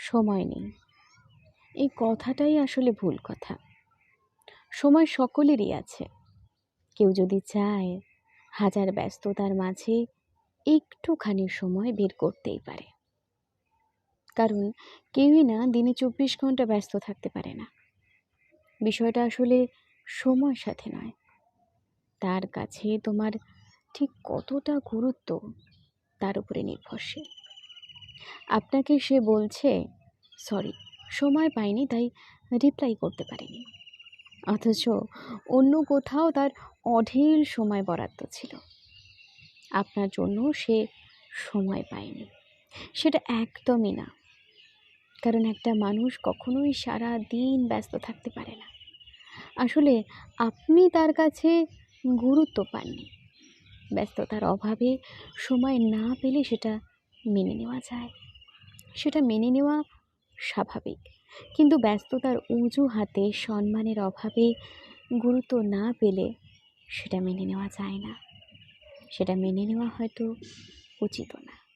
সময় নেই। এই কথাটাই আসলে ভুল কথা। সময় সকলেরই আছে। কেউ যদি চায় হাজার ব্যস্ততার মাঝে একটুখানি সময় বের করতেই পারে। কারণ কেউই না দিনে চব্বিশ ঘণ্টা ব্যস্ত থাকতে পারে না। বিষয়টা আসলে সময়ের সাথে নয়। তার কাছে তোমার ঠিক কতটা গুরুত্ব তার উপরে নির্ভরশীল। আপনাকে সে বলছে, সরি, সময় পাইনি, তাই রিপ্লাই করতে পারিনি। অথচ অন্য কোথাও তার অঢেল সময় বরাদ্দ ছিল। আপনার জন্য সে সময় পায়নি। সেটা একদমই না। কারণ একটা মানুষ কখনোই সারা দিন ব্যস্ত থাকতে পারে না। আসলে আপনি তার কাছে গুরুত্ব পাননি। ব্যস্ততার অভাবে সময় না পেলে সেটা মেনে নেওয়া যায়। সেটা মেনে নেওয়া স্বাভাবিক। কিন্তু ব্যস্ততার অজুহাতে সম্মানের অভাবে গুরুত্ব না পেলে সেটা মেনে নেওয়া যায় না। সেটা মেনে নেওয়া হয়তো উচিত না।